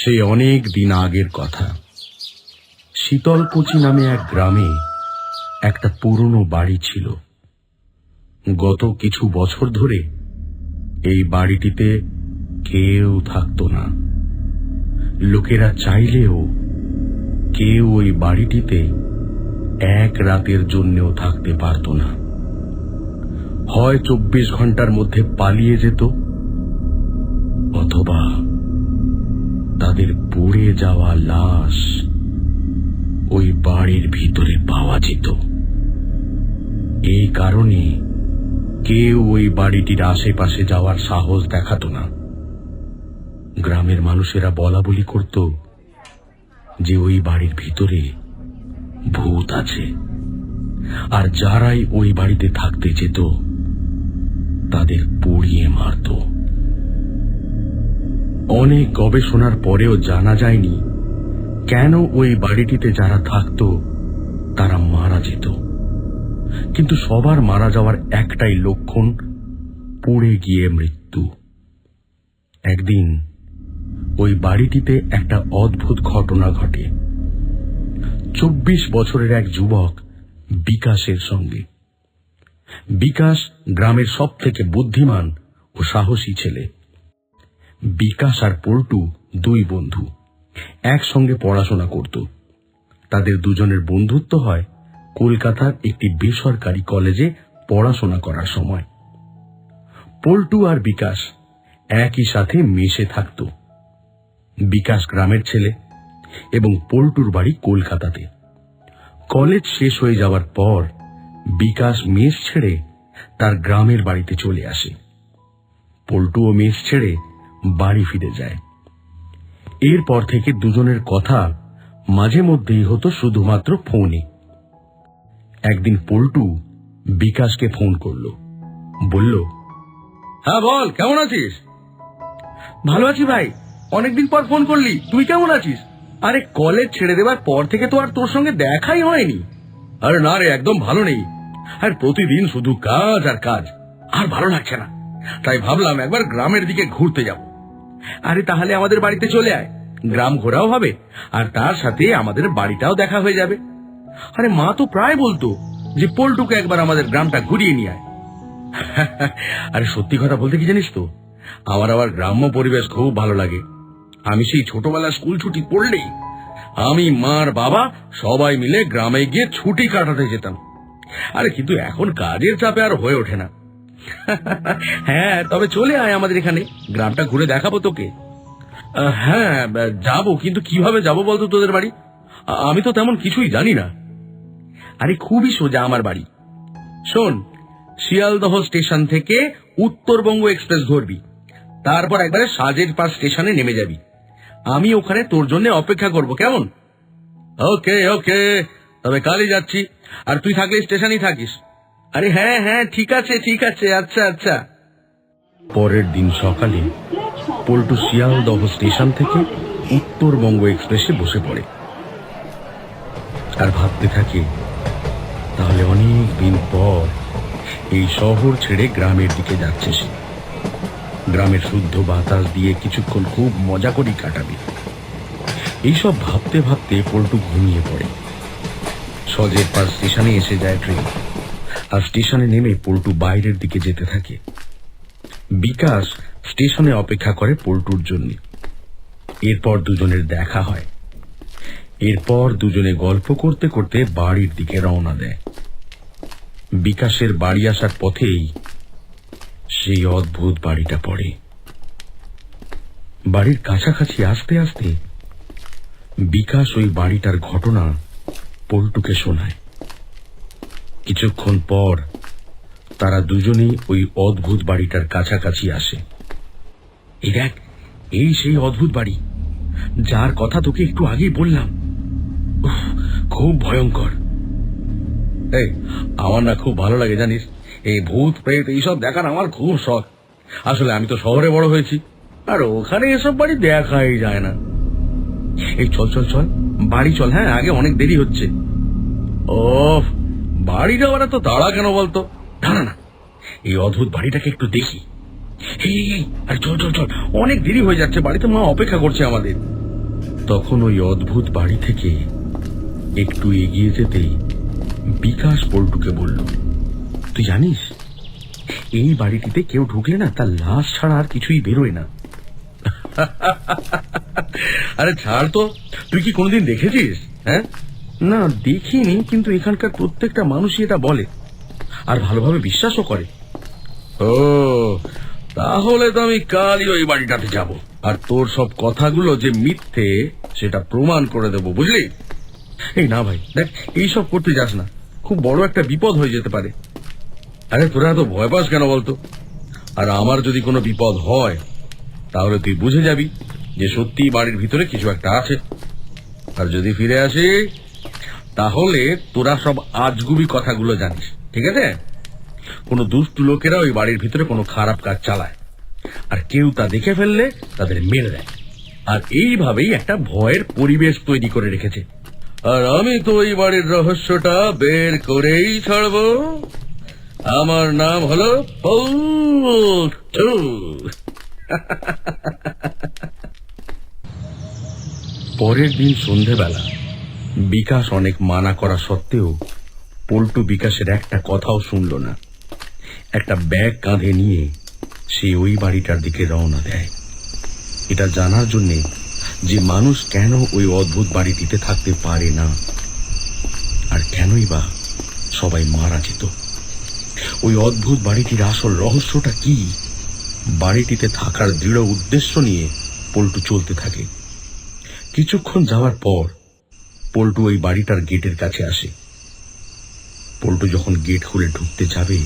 সে অনেক দিন আগের কথা। শীতলকুচি নামে এক গ্রামে একটা পুরনো বাড়ি ছিল। গত কিছু বছর ধরে এই বাড়িটিতে কেউ থাকতো না। লোকেরা চাইলেও কেউ ওই বাড়িটিতে এক রাতের জন্যও থাকতে পারত না। হয় চব্বিশ ঘণ্টার মধ্যে পালিয়ে যেত, অথবা তাদের পুড়ে যাওয়া লাশ ওই বাড়ির ভিতরে পাওয়া যেত। এই কারণে কেউ ওই বাড়িটির আশেপাশে যাওয়ার সাহস দেখাতো না। গ্রামের মানুষেরা বলা বলি করত যে ওই বাড়ির ভিতরে ভূত আছে। আর যারাই ওই বাড়িতে থাকতে যেত, তাদের পুড়িয়ে মারত। অনেক গবেষণার পরেও জানা যায়নি কেন ওই বাড়িটিতে যারা থাকত, তারা মারা যেত। কিন্তু সবার মারা যাওয়ার একটাই লক্ষণ, পড়ে গিয়ে মৃত্যু। একদিন ওই বাড়িটিতে একটা অদ্ভুত ঘটনা ঘটে। চব্বিশ বছরের এক যুবক বিকাশের সঙ্গে। বিকাশ গ্রামের সব থেকে বুদ্ধিমান ও সাহসী ছেলে। বিকাশ আর পল্টু দুই বন্ধু। একসঙ্গে পড়াশোনা করত। তাদের দুজনের বন্ধুত্ব হয় কলকাতার একটি বেসরকারি কলেজে পড়াশোনা করার সময়। পল্টু আর বিকাশ একই সাথে মিশে থাকত। বিকাশ গ্রামের ছেলে এবং পল্টুর বাড়ি কলকাতাতে। কলেজ শেষ হয়ে যাওয়ার পর বিকাশ মেষ ছেড়ে তার গ্রামের বাড়িতে চলে আসে। পল্টু ও মেষ ছেড়ে বাড়ি ফিরে যায়। এরপর থেকে দুজনের কথা মাঝে মধ্যেই হতো শুধুমাত্র ফোনে। একদিন পল্টু বিকাশকে ফোন করল। বলল হ্যাঁ বল, কেমন আছিস? ভালো আছি ভাই। অনেকদিন পর ফোন করলি। তুই কেমন আছিস? আরে কলেজ ছেড়ে দেওয়ার পর থেকে তো আর তোর সঙ্গে দেখাই হয়নি। আরে না রে, একদম ভালো নেই। আর প্রতিদিন শুধু কাজ আর কাজ। আর ভালো লাগছে না। তাই ভাবলাম একবার গ্রামের দিকে ঘুরতে যাব। আরে তাহলে আমাদের বাড়িতে চলে আয়। গ্রাম ঘোরাও হবে, আর তার সাথে আমাদের বাড়িটাও দেখা হয়ে যাবে। আরে মা তো প্রায় বলতো যে পল্টুকে একবার আমাদের গ্রামটা ঘুরিয়ে নিয়ে আয়। আরে সত্যি কথা বলতে কি জানিস তো? আমার আবার গ্রাম্য পরিবেশ খুব ভালো লাগে। আমি সেই ছোটবেলা স্কুল ছুটি পড়লেই আমি মার বাবা সবাই মিলে গ্রামে গিয়ে ছুটি কাটাতে যেতাম। আরে কিন্তু এখন কাজের চাপে আর হয়ে ওঠে না। হ্যাঁ তবে চলে আয় আমাদের এখানে। গ্রামটা ঘুরে দেখাবো তোকে। হ্যাঁ যাব, কিন্তু কীভাবে যাব বলতো তোদের বাড়ি? আমি তো তেমন কিছুই জানি না। আরে, খুবই সোজা আমার বাড়ি। শোন, শিয়ালদহ স্টেশন থেকে উত্তরবঙ্গ এক্সপ্রেস ধরবি। তারপর একবারে সাজের পাশ স্টেশনে নেমে যাবি। আমি ওখানে তোর জন্য অপেক্ষা করব, কেমন? ওকে ওকে, তবে কালই যাচ্ছি। আর তুই থাকলে স্টেশনই থাকিস। আরে হ্যাঁ হ্যাঁ ঠিক আছে ঠিক আছে আচ্ছা আচ্ছা। পরের দিন সকালে পল্টু শিয়ালদহ স্টেশন থেকে উত্তরবঙ্গ এক্সপ্রেসে বসে পড়ে। আর ভাবতে থাকে, তাহলে অনেক দিন পর এই শহর ছেড়ে গ্রামের দিকে যাচ্ছে সে। গ্রামের শুদ্ধ বাতাস দিয়ে কিছুক্ষণ খুব মজা করেই কাটাবে। এইসব ভাবতে ভাবতে পল্টু ঘুমিয়ে পড়ে। সজের পার স্টেশনে এসে যায় ট্রেন। আর স্টেশনে নেমে পল্টু বাইরের দিকে যেতে থাকে। বিকাশ স্টেশনে অপেক্ষা করে পল্টুর জন্য। এরপর দুজনের দেখা হয়। এরপর দুজনে গল্প করতে করতে বাড়ির দিকে রওনা দেয়। বিকাশের বাড়ি আসার পথেই সেই অদ্ভুত বাড়িটা পড়ে। বাড়ির কাছাকাছি আসতে আসতে বিকাশ ওই বাড়িটার ঘটনা পল্টুকে শোনায়। কিছুক্ষণ পর তারা দুজনেই ওই অদ্ভুত বাড়িটার কাছাকাছি আসে। এই দেখ, এই সেই অদ্ভুত বাড়ি, যার কথা তোকে একটু আগেই বললাম। খুব ভয়ঙ্কর। আমার না খুব ভালো লাগে জানিস, এই ভূত, প্রেত, এইসব দেখার আমার খুব শখ। আসলে আমি তো শহরে বড় হয়েছি, আর ওখানে এসব বাড়ি দেখাই যায় না। এই চল চল চল, বাড়ি চল হ্যাঁ আগে অনেক দেরি হচ্ছে। ও বাড়ি যাওয়ার তো তাড়া কেন বলতো? না না এই অদ্ভুত বাড়িটাকে একটু দেখি। এই, চল চল চল। অনেক দেরি হয়ে যাচ্ছে বাড়িতে মা অপেক্ষা করছে আমাদের। তখন ওই অদ্ভুত বাড়ি থেকে একটু এগিয়ে যেতেই বিকাশ পল্টুকে বলল তুই জানিস এই বাড়িটিতে কেউ ঢুকলে না তার লাশ ছাড়া আর কিছুই বেরোয় না? আরে ছাড় তো তুই কি কোনোদিন দেখেছিস হ্যাঁ? না দেখিনি কিন্তু এখানকার প্রত্যেকটা মানুষই এটা বলে। আর ভালোভাবে বিশ্বাসও করে। ও তাহলে তো আমি কালই ওই বাড়িটাতে যাব। আর তোর সব কথাগুলো যে মিথ্যে সেটা প্রমাণ করে দেব বুঝলি? এই না ভাই দেখ এইসব করতে যাস না। খুব বড় একটা বিপদ হয়ে যেতে পারে। আরে তোরা এত ভয় পাস কেন বলতো? আর আমার যদি কোনো বিপদ হয় তাহলে তুই বুঝে যাবি যে সত্যি বাড়ির ভিতরে কিছু একটা আছে। আর যদি ফিরে আসি তাহলে তোরা সব আজগুবি কথাগুলো জানিস, ঠিক আছে? কোনো দুষ্টু লোকেরা ওই বাড়ির ভিতরে কোনো খারাপ কাজ চালায়। আর কেউ তা দেখে ফেললে তাদের মেরে দেয়। আর এইভাবেই একটা ভয়ের পরিবেশ তৈরি করে রেখেছে। আর আমি তো ওই বাড়ির রহস্যটা বের করেই ছাড়বো। আমার নাম হলো পরের দিন সন্ধেবেলা বিকাশ অনেক মানা করা সত্ত্বেও পল্টু বিকাশের একটা কথাও শুনল না। একটা ব্যাগ কাঁধে নিয়ে সে ওই বাড়িটার দিকে রওনা দেয়। এটা জানার জন্যে যে মানুষ কেন ওই অদ্ভুত বাড়িটিতে থাকতে পারে না আর কেনই বা সবাই মারা যেত। ওই অদ্ভুত বাড়িটির আসল রহস্যটা কি? বাড়িটিতে থাকার দৃঢ় উদ্দেশ্য নিয়ে পল্টু চলতে থাকে। কিছুক্ষণ যাওয়ার পর পল্টু ওই বাড়িটার গেটের কাছে আসে। পল্টু যখন গেট খুলে ঢুকতে যাবে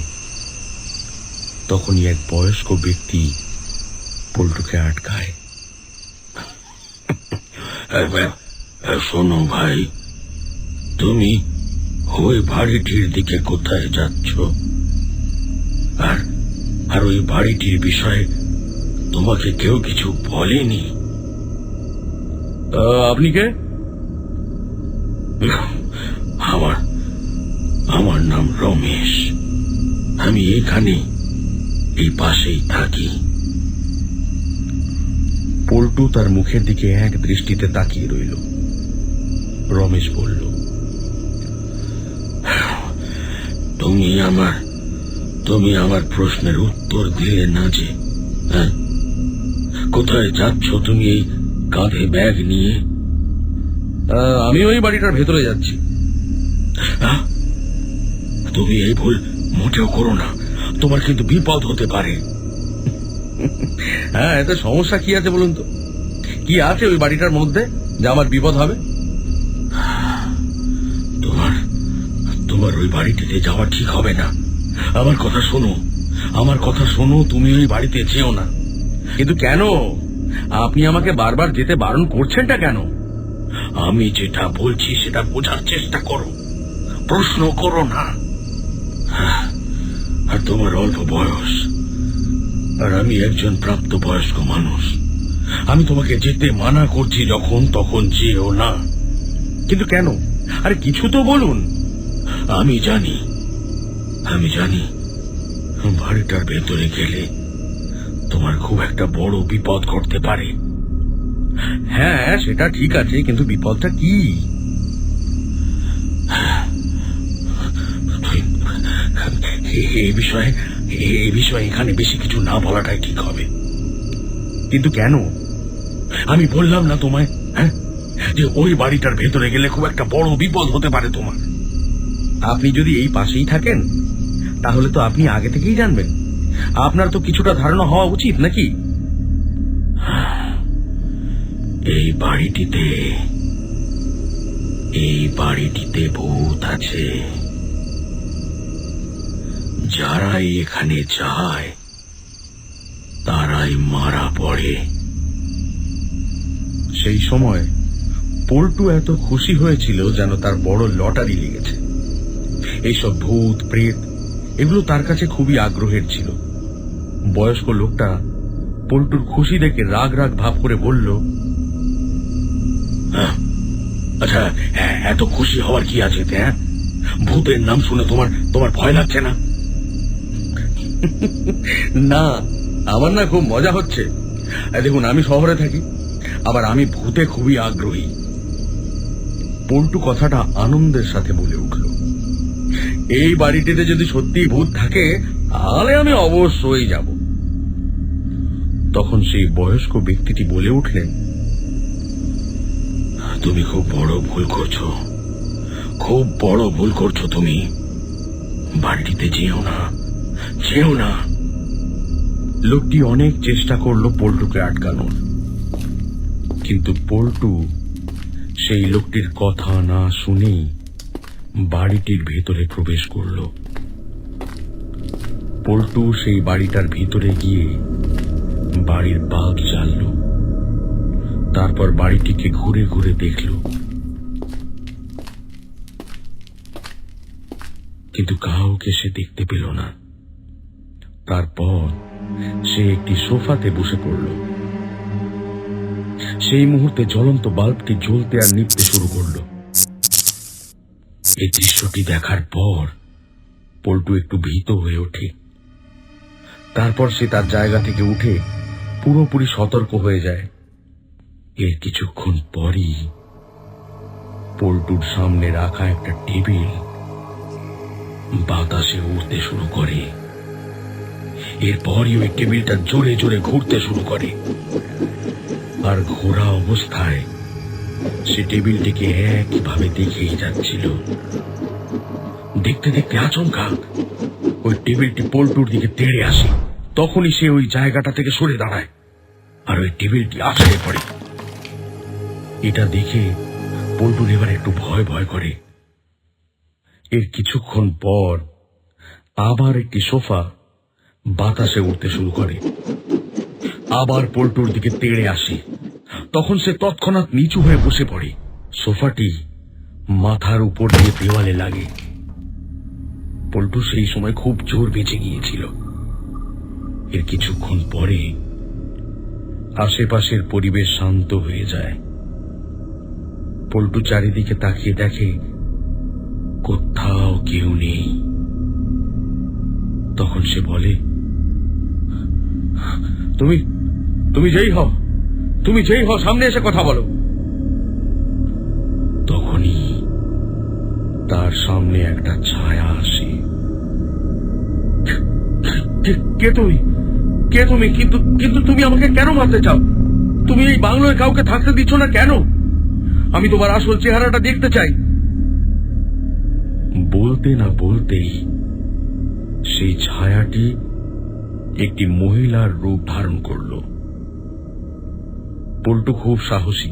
তখনই এক বয়স্ক ব্যক্তি পল্টুকে আটকায়। শোনো ভাই তুমি ওই বাড়িটির দিকে কোথায় যাচ্ছ? আর আর ওই বাড়িটির বিষয়ে তোমাকে কেউ কিছু বলেনি? আপনি কে? আমার আমার নাম রমেশ। আমি এখানে এই পাশেই থাকি। পল্টু তার মুখের দিকে এক দৃষ্টিতে তাকিয়ে রইল। রমেশ বলল, তুমি আমার তুমি আমার প্রশ্নের উত্তর দিলে না যে হ্যাঁ কোথায় যাচ্ছ তুমি এই কাঁধে ব্যাগ নিয়ে? আমি ওই বাড়িটার ভেতরে যাচ্ছি। তুমি এই ভুল মোটেও করো না। তোমার কিন্তু বিপদ হতে পারে। হ্যাঁ এতে সমস্যা কি আছে বলুন তো? কি আছে ওই বাড়িটার মধ্যে যে আমার বিপদ হবে? তোমার তোমার ওই বাড়িটিতে যাওয়া ঠিক হবে না। আমার কথা শোনো আমার কথা শোনো তুমি ওই বাড়িতে যেও না। কিন্তু কেন? আপনি আমাকে বারবার যেতে বারণ করছেনটা কেন? আমি যেটা বলছি, সেটা বোঝার চেষ্টা করো। প্রশ্ন করো না। আর তোমার অল্প বয়স। আর আমি একজন প্রাপ্ত বয়স্ক মানুষ। আমি তোমাকে যেতে মানা করছি যখন তখন যেও না। কিন্তু কেন? আরে কিছু তো বলুন। আমি জানি। আমি জানি, বাড়িটার ভেতরে গেলে তোমার খুব একটা বড় বিপদ ঘটতে পারে। হ্যাঁ সেটা ঠিক আছে, কিন্তু বিপদটা কি? বিষয়ে বিষয়ে এখানে বেশি কিছু না বলাটাই ঠিক হবে। কিন্তু কেন? আমি বললাম না তোমায় হ্যাঁ? যে ওই বাড়িটার ভেতরে গেলে খুব একটা বড় বিপদ হতে পারে তোমার। আপনি যদি এই পাশেই থাকেন, তাহলে তো আপনি আগে থেকেই জানবেন। আপনার তো কিছুটা ধারণা হওয়া উচিত নাকি? এই বাড়িটিতে এই বাড়িটিতে ভূত আছে। যারাই এখানে যায়, তারাই মারা পড়ে। সেই সময় পল্টু এত খুশি হয়েছিল যেন তার বড় লটারি লেগেছে। এইসব ভূত, প্রেত, এগুলো তার কাছে খুবই আগ্রহের ছিল। বয়স্ক লোকটা পল্টুর খুশি দেখে রাগ রাগ ভাব করে বলল আচ্ছা হ্যাঁ, এত খুশি হওয়ার কি আছে হ্যাঁ? ভূতের নাম শুনে তোমার তোমার ভয় লাগছে না? না আমার না খুব মজা হচ্ছে। দেখুন আমি শহরে থাকি আবার আমি ভূতে খুবই আগ্রহী। পল্টু কথাটা আনন্দের সাথে বলে উঠল। এই বাড়িটিতে যদি সত্যি ভূত থাকে তাহলে আমি অবশ্যই যাব। তখন সেই বয়স্ক ব্যক্তিটি বলে উঠলেন তুমি খুব বড় ভুল করছ। খুব বড় ভুল করছ তুমি। বাড়িটিতে যেও না যেও না। লোকটি অনেক চেষ্টা করল পল্টুকে আটকানোর। কিন্তু পল্টু সেই লোকটির কথা না শুনেই বাড়িটির ভেতরে প্রবেশ করল। পল্টু সেই বাড়িটার ভিতরে গিয়ে বাড়ির বাঘ জ্বালল। তারপর বাড়িটিকে ঘুরে ঘুরে দেখল। কিন্তু কাউকে সে দেখতে পেল না। তারপর সে একটি সোফাতে বসে পড়ল। সেই মুহূর্তে জ্বলন্ত বাল্বটি জ্বলতে আর নিভতে শুরু করল। এই দৃশ্যটি দেখার পর পল্টু একটু ভীত হয়ে ওঠে। তারপর সে তার জায়গা থেকে উঠে পুরোপুরি সতর্ক হয়ে যায়। এর কিছুক্ষণ পরই পল্টুর সামনে রাখা একটা টেবিল বাতাসে উঠতে শুরু করে। এরপরই ওই টেবিলটা জোরে জোরে ঘুরতে শুরু করে। আর ঘোরা অবস্থায় সে টেবিলটিকে একইভাবে দেখেই যাচ্ছিল। দেখতে দেখতে আচমকা ওই টেবিলটি পল্টুর দিকে তেড়ে আসে। তখনই সে ওই জায়গাটা থেকে সরে দাঁড়ায়। আর ওই টেবিলটি আছড়ে পড়ে। এটা দেখে পল্টুর এবার একটু ভয় ভয় করে। এর কিছুক্ষণ পর আবার একটি সোফা বাতাসে উঠতে শুরু করে। আবার পল্টুর দিকে তেড়ে আসে। তখন সে তৎক্ষণাৎ নিচু হয়ে বসে পড়ে। সোফাটি মাথার উপর দিয়ে দেওয়ালে লাগে। পল্টু সেই সময় খুব জোর বেঁচে গিয়েছিল। এর কিছুক্ষণ পরে আশেপাশের পরিবেশ শান্ত হয়ে যায়। পল্টু চারিদিকে তাকিয়ে দেখে, কোথাও কেউ নেই। তখন সে বলে, তুমি তুমি যেই হও, তুমি যেই হও, সামনে এসে কথা বলো। তখনই তার সামনে একটা ছায়া আসে। কে- তুমি? কে তুমি? কিন্তু কিন্তু তুমি আমাকে কেন মারতে চাও? তুমি এই বাংলোয় কাউকে থাকতে দিচ্ছ না কেন? আমি তোমার আসল চেহারাটা দেখতে চাই। বলতে না বলতেই সেই ছায়াটি একটি মহিলার রূপ ধারণ করল। পল্টু খুব সাহসী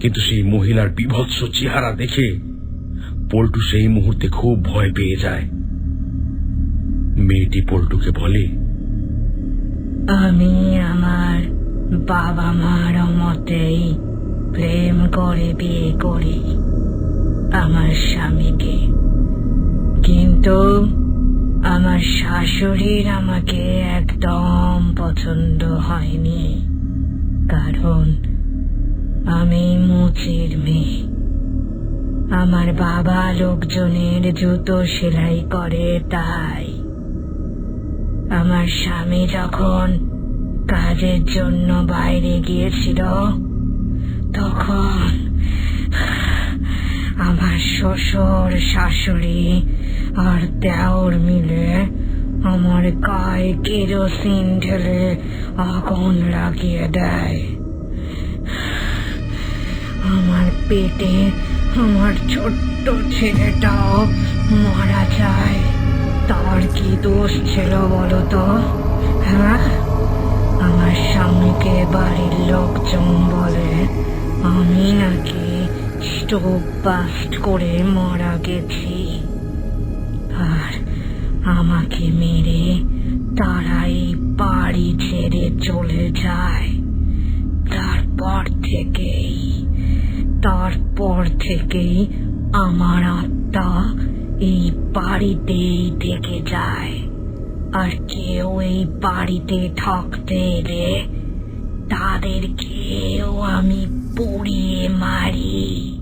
কিন্তু সেই মহিলার বিভৎস চেহারা দেখে পল্টু সেই মুহূর্তে খুব ভয় পেয়ে যায়। মেয়েটি পল্টুকে বলে আমি আমার বাবা মার মতেই প্রেম করে বিয়ে করি আমার স্বামীকে। কিন্তু আমার শাশুড়ির আমাকে একদম পছন্দ হয়নি। কারণ আমি মুচির মেয়ে। আমার বাবা লোকজনের জুতো সেলাই করে তাই। আমার স্বামী যখন কাজের জন্য বাইরে গিয়েছিল তখন আমার শ্বশুর, শাশুড়ি আর দেওর মিলে আমার গায়ে কেরোসিন ঢেলে আগুন লাগিয়ে দেয়। আমার পেটে আমার ছোট্ট ছেলেটাও মারা যায়। তার কি দোষ ছিল বলো তো? হ্যাঁ? আমার স্বামীকে বাড়ির লোকজন বলে আমি নাকি স্টোভ বাস্ট করে মারা গেছি। আর আমাকে মেরে তারাই বাড়ি ছেড়ে চলে যায়। তারপর থেকেই তারপর থেকেই আমার আত্মা এই বাড়িতেই থেকে যায়। আর কেউ এই বাড়িতে থাকতে এলে তাদেরকেও আমি পুড়িয়ে মারি।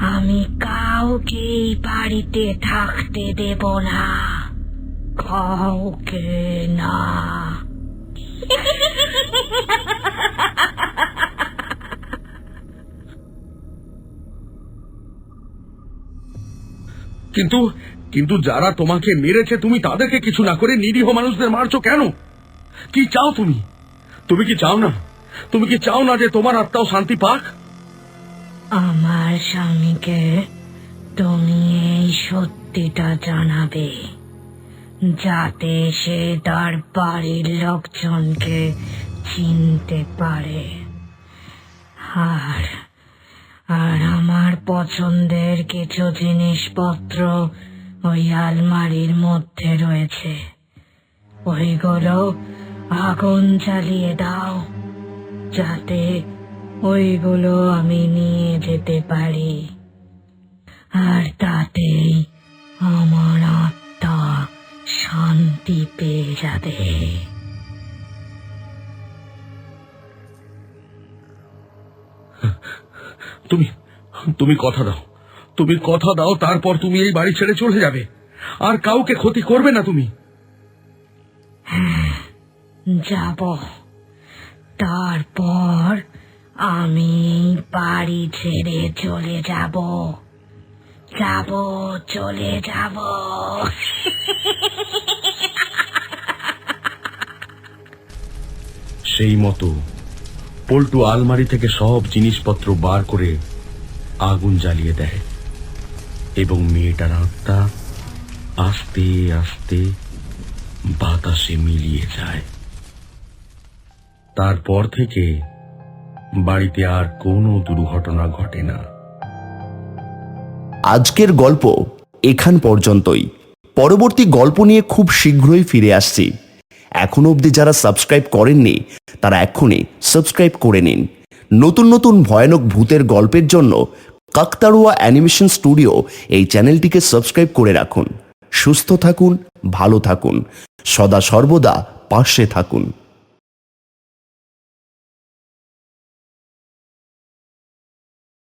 আমি কাউকে বাড়িতে থাকতে দেব না। কাউকে না। কিন্তু কিন্তু যারা তোমাকে মেরেছে, তুমি তাদেরকে কিছু না করে নিরীহ মানুষদের মারছো কেন? কি চাও তুমি? তুমি কি চাও না? তুমি কি চাও না যে তোমার আত্মাও শান্তি পাক? আমার স্বামীকে তুমি এই সত্যিটা জানাবে, যাতে সে তার বাড়ির লোকজনকে চিনতে পারে। আর আর আমার পছন্দের কিছু জিনিসপত্র ওই আলমারির মধ্যে রয়েছে। ওইগুলো আগুন জ্বালিয়ে দাও। যাতে ওইগুলো আমি নিয়ে যেতে পারি। আর তাতেই আমার আত্মা শান্তি পেয়ে যাবে। তুমি তুমি কথা দাও। তুমি কথা দাও তারপর তুমি এই বাড়ি ছেড়ে চলে যাবে। আর কাউকে ক্ষতি করবে না তুমি। যাব। তারপর আমি বাড়ি ছেড়ে চলে যাব। যাব, চলে যাব। সেই মতো পল্টু আলমারি থেকে সব জিনিসপত্র বার করে আগুন জ্বালিয়ে দেয় এবং মেয়েটার আত্মা আস্তে আস্তে বাতাসে মিলিয়ে যায়। তারপর থেকে বাড়িতে আর কোনো দুর্ঘটনা ঘটে না। আজকের গল্প এখান পর্যন্তই। পরবর্তী গল্প নিয়ে খুব শীঘ্রই ফিরে আসছি। এখনও অবধি যারা সাবস্ক্রাইব করেননি, তারা এক্ষুনি সাবস্ক্রাইব করে নিন। নতুন নতুন ভয়ানক ভূতের গল্পের জন্য কাকতাড়ুয়া অ্যানিমেশন স্টুডিও এই চ্যানেলটিকে সাবস্ক্রাইব করে রাখুন। সুস্থ থাকুন, ভালো থাকুন। সদা সর্বদা পাশে থাকুন।